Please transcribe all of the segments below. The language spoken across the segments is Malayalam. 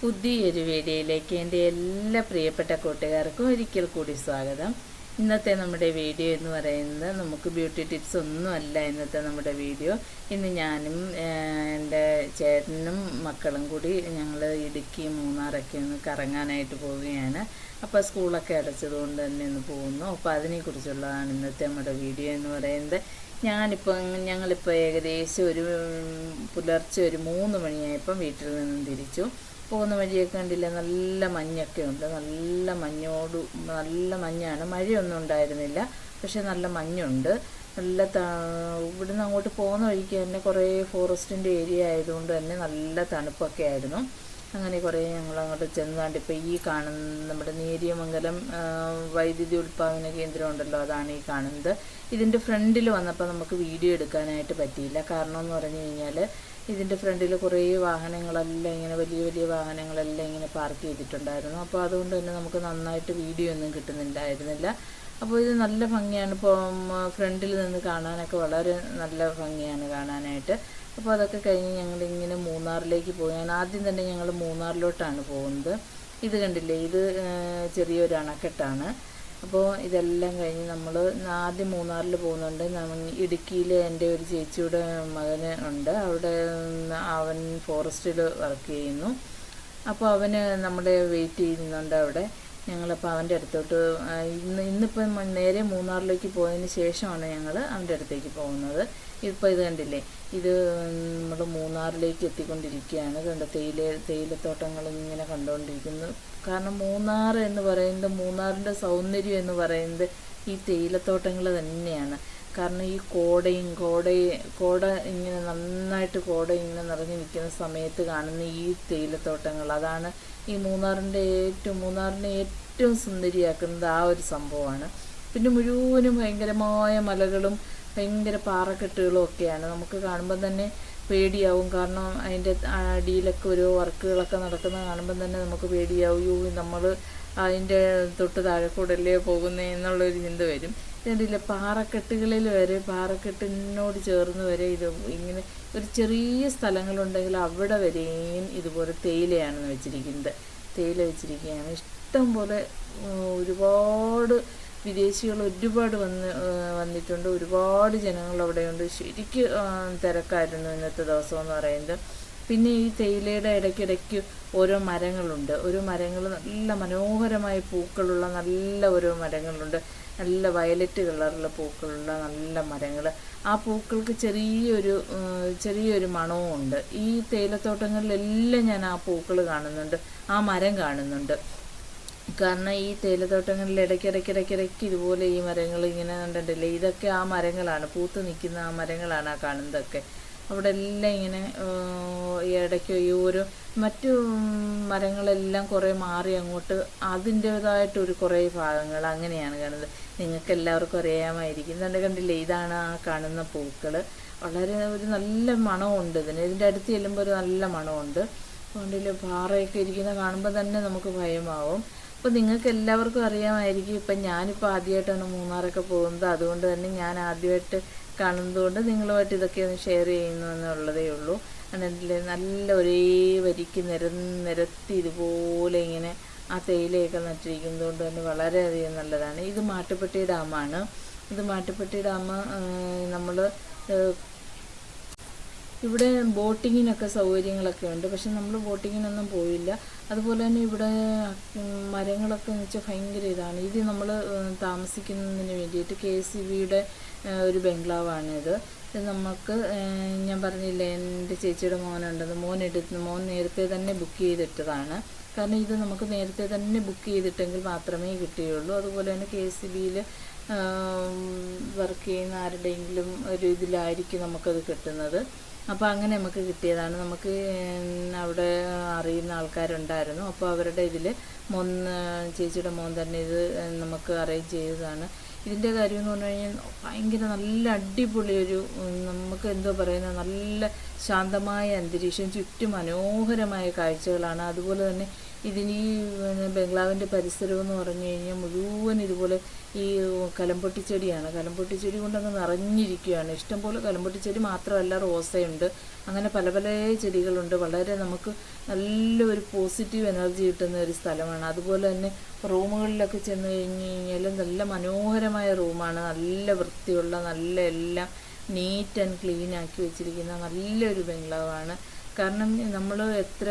പുതിയൊരു വീഡിയോയിലേക്ക് എന്റെ എല്ലാ പ്രിയപ്പെട്ട കൂട്ടുകാർക്കും ഒരിക്കൽ കൂടി സ്വാഗതം. ഇന്നത്തെ നമ്മുടെ വീഡിയോ എന്ന് പറയുന്നത് നമുക്ക് ബ്യൂട്ടി ടിപ്സ് ഒന്നും അല്ല ഇന്നത്തെ നമ്മുടെ വീഡിയോ. ഇന്ന് ഞാനും എന്റെ ചേട്ടനും മക്കളും കൂടി ഞങ്ങൾ ഇടുക്കി മൂന്നാറൊക്കെ ഒന്ന് കറങ്ങാനായിട്ട് പോവുകയാണ്. അപ്പോൾ സ്കൂളൊക്കെ അടച്ചതുകൊണ്ട് തന്നെ ഇന്ന് പോകുന്നു. അപ്പോൾ അതിനെക്കുറിച്ചുള്ളതാണ് ഇന്നത്തെ നമ്മുടെ വീഡിയോ എന്ന് പറയുന്നത്. ഞാനിപ്പോൾ ഞങ്ങളിപ്പോൾ ഏകദേശം ഒരു പുലർച്ചെ ഒരു മൂന്ന് മണിയായപ്പം വീട്ടിൽ നിന്നും തിരിച്ചു. പോകുന്ന വഴിയൊക്കെ കണ്ടില്ല? നല്ല മഞ്ഞൊക്കെ ഉണ്ട്. നല്ല മഞ്ഞോട് നല്ല മഞ്ഞാണ്. മഴയൊന്നും ഉണ്ടായിരുന്നില്ല. പക്ഷേ നല്ല മഞ്ഞുണ്ട്. നല്ല ഇവിടുന്ന് അങ്ങോട്ട് പോകുന്ന വഴിക്ക് തന്നെ കുറേ ഫോറസ്റ്റിന്റെ ഏരിയ ആയതുകൊണ്ട് തന്നെ നല്ല തണുപ്പൊക്കെ ആയിരുന്നു. അങ്ങനെ കുറേ ഞങ്ങൾ അങ്ങോട്ട് ചെന്നാണ്ട് ഇപ്പോൾ ഈ കാണുന്ന നമ്മുടെ നേരിയമംഗലം വൈദ്യുതി ഉൽപ്പാദന കേന്ദ്രം ഉണ്ടല്ലോ അതാണ് ഈ കാണുന്നത്. ഇതിന്റെ ഫ്രണ്ടിൽ വന്നപ്പോൾ നമുക്ക് വീഡിയോ എടുക്കാനായിട്ട് പറ്റിയില്ല. കാരണം എന്ന് പറഞ്ഞു കഴിഞ്ഞാൽ ഇതിന്റെ ഫ്രണ്ടിൽ കുറേ വാഹനങ്ങളെല്ലാം ഇങ്ങനെ വലിയ വലിയ വാഹനങ്ങളെല്ലാം ഇങ്ങനെ പാർക്ക് ചെയ്തിട്ടുണ്ടായിരുന്നു. അപ്പോൾ അതുകൊണ്ട് തന്നെ നമുക്ക് നന്നായിട്ട് വീഡിയോ ഒന്നും കിട്ടുന്നുണ്ടായിരുന്നില്ല. അപ്പോൾ ഇത് നല്ല ഭംഗിയാണ്. ഇപ്പോൾ ഫ്രണ്ടിൽ നിന്ന് കാണാനൊക്കെ വളരെ നല്ല ഭംഗിയാണ് കാണാനായിട്ട്. അപ്പോൾ അതൊക്കെ കഴിഞ്ഞ് ഞങ്ങളിങ്ങനെ മൂന്നാറിലേക്ക് പോകാൻ ആദ്യം തന്നെ ഞങ്ങൾ മൂന്നാറിലോട്ടാണ് പോകുന്നത്. ഇത് കണ്ടില്ലേ? ഇത് ചെറിയൊരു അണക്കെട്ടാണ്. അപ്പോൾ ഇതെല്ലാം കഴിഞ്ഞ് നമ്മൾ ആദ്യം മൂന്നാറിൽ പോകുന്നുണ്ട്. ഇടുക്കിയിൽ എന്റെ ഒരു ചേച്ചിയുടെ മകന് ഉണ്ട്. അവിടെ അവൻ ഫോറസ്റ്റിൽ വർക്ക് ചെയ്യുന്നു. അപ്പോൾ അവന് നമ്മളെ വെയിറ്റ് ചെയ്യുന്നുണ്ട് അവിടെ. ഞങ്ങളപ്പോൾ അവന്റെ അടുത്തോട്ട് ഇന്ന് ഇന്നിപ്പം മ- നേരെ മൂന്നാറിലേക്ക് പോയതിന് ശേഷമാണ് ഞങ്ങൾ അവന്റെ അടുത്തേക്ക് പോകുന്നത്. ഇപ്പോൾ ഇത് കണ്ടില്ലേ ഇത് നമ്മൾ മൂന്നാറിലേക്ക് എത്തിക്കൊണ്ടിരിക്കുകയാണ്. കണ്ട തേയില തേയിലത്തോട്ടങ്ങൾ ഇങ്ങനെ കണ്ടുകൊണ്ടിരിക്കുന്നു കാരണം മൂന്നാർ എന്ന് പറയുന്നത് മൂന്നാറിന്റെ സൗന്ദര്യം എന്ന് പറയുന്നത് ഈ തേയിലത്തോട്ടങ്ങൾ തന്നെയാണ്. കാരണം ഈ കോടയും കോട കോട ഇങ്ങനെ നന്നായിട്ട് കോട ഇങ്ങനെ നിറഞ്ഞു നിൽക്കുന്ന സമയത്ത് കാണുന്ന ഈ തേയിലത്തോട്ടങ്ങൾ അതാണ് ഈ മൂന്നാറിന്റെ ഏറ്റവും മൂന്നാറിനെ ഏറ്റവും സുന്ദരിയാക്കുന്നത് ആ ഒരു സംഭവമാണ്. പിന്നെ മുഴുവനും ഭയങ്കരമായ മലകളും ഭയങ്കര പാറക്കെട്ടുകളും ഒക്കെയാണ്. നമുക്ക് കാണുമ്പോൾ തന്നെ പേടിയാവും. കാരണം അതിന്റെ അടിയിലൊക്കെ ഓരോ വർക്കുകളൊക്കെ നടക്കുന്നത് കാണുമ്പോൾ തന്നെ നമുക്ക് പേടിയാവും. നമ്മൾ അതിന്റെ തൊട്ട് താഴെ കൂടല്ലേ പോകുന്നേ എന്നുള്ളൊരു ചിന്ത വരും. ഇതിന്റെ പാറക്കെട്ടുകളിൽ വരെ പാറക്കെട്ടിനോട് ചേർന്ന് വരെ ഇത് ഇങ്ങനെ ഒരു ചെറിയ സ്ഥലങ്ങളുണ്ടെങ്കിൽ അവിടെ വരെയും ഇതുപോലെ തേയിലയാണെന്ന് വെച്ചിരിക്കുന്നത്. തേയില വെച്ചിരിക്കുകയാണ്. ഇഷ്ടം പോലെ ഒരുപാട് വിദേശികൾ ഒരുപാട് വന്ന് വന്നിട്ടുണ്ട്. ഒരുപാട് ജനങ്ങൾ അവിടെയുണ്ട്. ശരിക്ക് തിരക്കായിരുന്നു ഇന്നത്തെ ദിവസം എന്ന് പറയുന്നത്. പിന്നെ ഈ തേയിലയുടെ ഇടയ്ക്കിടയ്ക്ക് ഓരോ മരങ്ങളുണ്ട്. ഓരോ മരങ്ങൾ നല്ല മനോഹരമായ പൂക്കളുള്ള നല്ല ഓരോ മരങ്ങളുണ്ട്. നല്ല വയലറ്റ് കളറുള്ള പൂക്കളുള്ള നല്ല മരങ്ങൾ. ആ പൂക്കൾക്ക് ചെറിയൊരു ചെറിയൊരു മണവും ഉണ്ട് ഈ തേയിലത്തോട്ടങ്ങളിലെല്ലാം ഞാൻ ആ പൂക്കൾ കാണുന്നുണ്ട്. ആ മരം കാണുന്നുണ്ട്. കാരണം ഈ തേയിലത്തോട്ടങ്ങളിൽ ഇടയ്ക്കിടയ്ക്കിടയ്ക്കിടയ്ക്ക് ഇതുപോലെ ഈ മരങ്ങൾ ഇങ്ങനെ കണ്ടിട്ടില്ലേ? ഇതൊക്കെ ആ മരങ്ങളാണ്. പൂത്ത് നിൽക്കുന്ന ആ മരങ്ങളാണ് ആ കാണുന്നതൊക്കെ. അവിടെ എല്ലാം ഇങ്ങനെ ഇടയ്ക്ക് ഈ ഒരു മറ്റു മരങ്ങളെല്ലാം കുറേ മാറി അങ്ങോട്ട് അതിന്റേതായിട്ടൊരു കുറേ ഭാഗങ്ങൾ അങ്ങനെയാണ് കാണുന്നത്. നിങ്ങൾക്ക് എല്ലാവർക്കും അറിയാമായിരിക്കും. ഇതുകൊണ്ട് കണ്ടില്ലേ ഇതാണ് ആ കാണുന്ന പൂക്കൾ വളരെ ഒരു നല്ല മണമുണ്ട് ഇതിന്. ഇതിന്റെ അടുത്ത് ചെല്ലുമ്പോൾ ഒരു നല്ല മണമുണ്ട്. അതുകൊണ്ടിൽ പാറയൊക്കെ ഇരിക്കുന്ന കാണുമ്പോൾ തന്നെ നമുക്ക് ഭയമാവും. അപ്പോൾ നിങ്ങൾക്ക് എല്ലാവർക്കും അറിയാമായിരിക്കും ഇപ്പം ഞാനിപ്പോൾ ആദ്യമായിട്ടാണ് മൂന്നാറൊക്കെ പോകുന്നത്. അതുകൊണ്ട് തന്നെ ഞാൻ ആദ്യമായിട്ട് കാണുന്നത് കൊണ്ട് നിങ്ങളുമായിട്ട് ഇതൊക്കെ ഒന്ന് ഷെയർ ചെയ്യുന്നു എന്നുള്ളതേ ഉള്ളൂ. എന്നിട്ട് നല്ല ഒരേ വരിക്ക് നിര നിരത്തി ഇതുപോലെ ഇങ്ങനെ ആ തേയിലയൊക്കെ നട്ടിരിക്കുന്നത് കൊണ്ട് തന്നെ വളരെയധികം നല്ലതാണ്. ഇത് മാട്ടുപ്പെട്ടി ഡാമാണ്. ഇത് മാട്ടുപ്പെട്ടി ഡാം നമ്മൾ ഇവിടെ ബോട്ടിങ്ങിനൊക്കെ സൗകര്യങ്ങളൊക്കെ ഉണ്ട്. പക്ഷെ നമ്മൾ ബോട്ടിങ്ങിനൊന്നും പോയില്ല. അതുപോലെ തന്നെ ഇവിടെ മരങ്ങളൊക്കെ എന്ന് വെച്ചാൽ ഭയങ്കര ഇതാണ്. ഇത് നമ്മൾ താമസിക്കുന്നതിന് വേണ്ടിയിട്ട് കെ സി ബിയുടെ ഒരു ബംഗ്ലാവാണിത് നമുക്ക് ഞാൻ പറഞ്ഞില്ലേ എന്റെ ചേച്ചിയുടെ മോനുണ്ടത്. മോൻ എടുത്ത് മോൻ നേരത്തെ തന്നെ ബുക്ക് ചെയ്തിട്ടതാണ്. കാരണം ഇത് നമുക്ക് നേരത്തെ തന്നെ ബുക്ക് ചെയ്തിട്ടെങ്കിൽ മാത്രമേ കിട്ടുകയുള്ളൂ അതുപോലെ തന്നെ കെ സി ബിയിൽ വർക്ക് ചെയ്യുന്ന ആരുടെയെങ്കിലും ഒരു ഇതിലായിരിക്കും നമുക്കത് കിട്ടുന്നത്. അപ്പോൾ അങ്ങനെ നമുക്ക് കിട്ടിയതാണ്. നമുക്ക് അവിടെ അറിയുന്ന ആൾക്കാരുണ്ടായിരുന്നു. അപ്പോൾ അവരുടെ ഇതിൽ മോൻ ചേച്ചിയുടെ മോൻ തന്നെ ഇത് നമുക്ക് അറേഞ്ച് ചെയ്തതാണ്. ഇതിന്റെ കാര്യം എന്ന് പറഞ്ഞു കഴിഞ്ഞാൽ ഭയങ്കര നല്ല അടിപൊളി ഒരു നമുക്ക് എന്തോ പറയുന്ന നല്ല ശാന്തമായ അന്തരീക്ഷം ചുറ്റും മനോഹരമായ കാഴ്ചകളാണ്. അതുപോലെ തന്നെ ഇതിന് ഈ ബംഗ്ലാവിന്റെ പരിസരം എന്ന് പറഞ്ഞു കഴിഞ്ഞാൽ മുഴുവൻ ഇതുപോലെ ഈ കലമ്പൊട്ടിച്ചെടിയാണ് കലമ്പൊട്ടിച്ചെടി കൊണ്ടങ്ങ് നിറഞ്ഞിരിക്കുകയാണ്. ഇഷ്ടംപോലെ കലമ്പൊട്ടിച്ചെടി മാത്രമല്ല റോസയുണ്ട്. അങ്ങനെ പല പല ചെടികളുണ്ട്. വളരെ നമുക്ക് നല്ലൊരു പോസിറ്റീവ് എനർജി കിട്ടുന്ന ഒരു സ്ഥലമാണ്. അതുപോലെ തന്നെ റൂമുകളിലൊക്കെ ചെന്ന് കഴിഞ്ഞ് കഴിഞ്ഞാൽ നല്ല മനോഹരമായ റൂമാണ്. നല്ല വൃത്തിയുള്ള നല്ല എല്ലാം നീറ്റ് ആൻഡ് ക്ലീൻ ആക്കി വെച്ചിരിക്കുന്ന നല്ലൊരു ബംഗ്ലാവാണ്. കാരണം നമ്മൾ എത്ര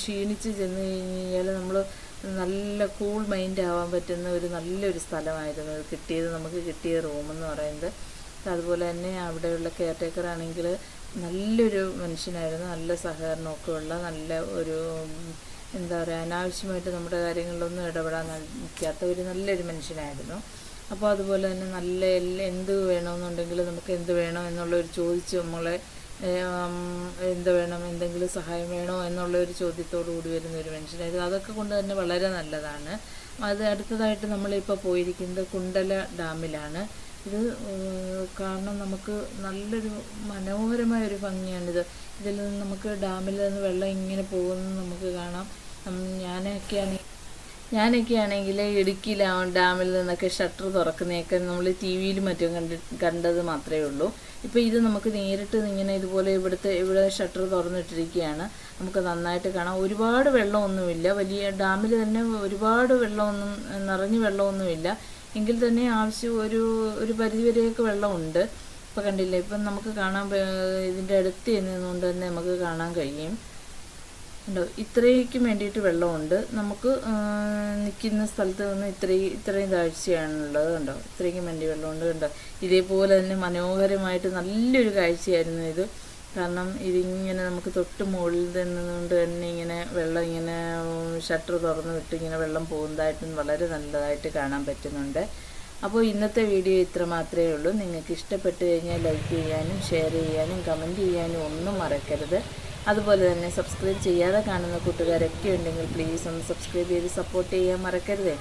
ക്ഷീണിച്ച് ചെന്ന് കഴിഞ്ഞ് കഴിഞ്ഞാൽ നമ്മൾ നല്ല കൂൾ മൈൻഡ് ആവാൻ പറ്റുന്ന ഒരു നല്ലൊരു സ്ഥലമായിരുന്നു. കിട്ടിയത് നമുക്ക് കിട്ടിയ റൂമെന്ന് പറയുന്നത്. അതുപോലെ തന്നെ അവിടെയുള്ള കെയർ ടേക്കർ ആണെങ്കിൽ നല്ലൊരു മനുഷ്യനായിരുന്നു. നല്ല സഹകരണമൊക്കെ ഉള്ള നല്ല ഒരു എന്താ പറയുക അനാവശ്യമായിട്ട് നമ്മുടെ കാര്യങ്ങളിലൊന്നും ഇടപെടാൻ നിൽക്കാത്ത ഒരു നല്ലൊരു മനുഷ്യനായിരുന്നു. അപ്പോൾ അതുപോലെ തന്നെ നല്ല എന്ത് വേണമെന്നുണ്ടെങ്കിൽ നമുക്ക് എന്ത് വേണം എന്നുള്ളൊരു ചോദിച്ച് നമ്മളെ എന്ത് വേണം എന്തെങ്കിലും സഹായം വേണോ എന്നുള്ള ഒരു ചോദ്യത്തോടു കൂടി വരുന്ന ഒരു മനുഷ്യനായിരുന്നു. അതൊക്കെ കൊണ്ട് തന്നെ വളരെ നല്ലതാണ്. അത് അടുത്തതായിട്ട് നമ്മളിപ്പോൾ പോയിരിക്കുന്നത് കുണ്ടല ഡാമിലാണ്. ഇത് കാരണം നമുക്ക് നല്ലൊരു മനോഹരമായ ഒരു ഭംഗിയാണിത്. ഇതിൽ നിന്ന് നമുക്ക് ഡാമിൽ നിന്ന് വെള്ളം ഇങ്ങനെ പോകുന്നത് നമുക്ക് കാണാം. ഞാനൊക്കെയാണെങ്കിൽ ഞാനൊക്കെ ആണെങ്കിൽ ഇടുക്കി ലാ- ഡാമിൽ നിന്നൊക്കെ ഷട്ടർ തുറക്കുന്നതൊക്കെ നമ്മൾ ടി വിയിൽ മറ്റും കണ്ടി കണ്ടത് മാത്രമേ ഉള്ളൂ. ഇപ്പോൾ ഇത് നമുക്ക് നേരിട്ട് ഇങ്ങനെ ഇതുപോലെ ഇവിടുത്തെ ഇവിടെ ഷട്ടർ തുറന്നിട്ടിരിക്കുകയാണ്. നമുക്ക് നന്നായിട്ട് കാണാം. ഒരുപാട് വെള്ളമൊന്നുമില്ല. വലിയ ഡാമിൽ തന്നെ ഒരുപാട് വെള്ളമൊന്നും നിറഞ്ഞ് വെള്ളമൊന്നുമില്ല. എങ്കിൽ തന്നെ ആവശ്യം ഒരു ഒരു പരിധിവരെയൊക്കെ വെള്ളമുണ്ട്. ഇപ്പോൾ കണ്ടില്ല ഇപ്പം നമുക്ക് കാണാൻ ഇതിന്റെ അടുത്ത് നിന്നുകൊണ്ട് തന്നെ നമുക്ക് കാണാൻ കഴിയും. ഉണ്ടോ? ഇത്രയ്ക്കും വേണ്ടിയിട്ട് വെള്ളമുണ്ട്. നമുക്ക് നിൽക്കുന്ന സ്ഥലത്ത് നിന്ന് ഇത്രയും ഇത്രയും താഴ്ചയാണുള്ളത് കണ്ടോ? ഇത്രയ്ക്കും വേണ്ടി വെള്ളമുണ്ട് കണ്ടോ? ഇതേപോലെ തന്നെ മനോഹരമായിട്ട് നല്ലൊരു കാഴ്ചയായിരുന്നു ഇത്. കാരണം ഇതിങ്ങനെ നമുക്ക് തൊട്ട് മുകളിൽ നിന്നുകൊണ്ട് തന്നെ ഇങ്ങനെ വെള്ളം ഇങ്ങനെ ഷട്ടർ തുറന്ന് വിട്ട് ഇങ്ങനെ വെള്ളം പോകുന്നതായിട്ടും വളരെ നല്ലതായിട്ട് കാണാൻ പറ്റുന്നുണ്ട്. അപ്പോൾ ഇന്നത്തെ വീഡിയോ ഇത്ര മാത്രമേ ഉള്ളൂ. നിങ്ങൾക്ക് ഇഷ്ടപ്പെട്ടു കഴിഞ്ഞാൽ ലൈക്ക് ചെയ്യാനും ഷെയർ ചെയ്യാനും കമന്റ് ചെയ്യാനും ഒന്നും മറക്കരുത്. അതുപോലെ തന്നെ സബ്സ്ക്രൈബ് ചെയ്യാതെ കാണുന്ന കൂട്ടുകാരൊക്കെ ഉണ്ടെങ്കിൽ പ്ലീസ് ഒന്ന് സബ്സ്ക്രൈബ് ചെയ്ത് സപ്പോർട്ട് ചെയ്യാൻ മറക്കരുതേ.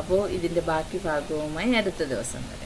അപ്പോൾ ഇതിന്റെ ബാക്കി ഭാഗവുമായി അടുത്ത ദിവസം വരെ.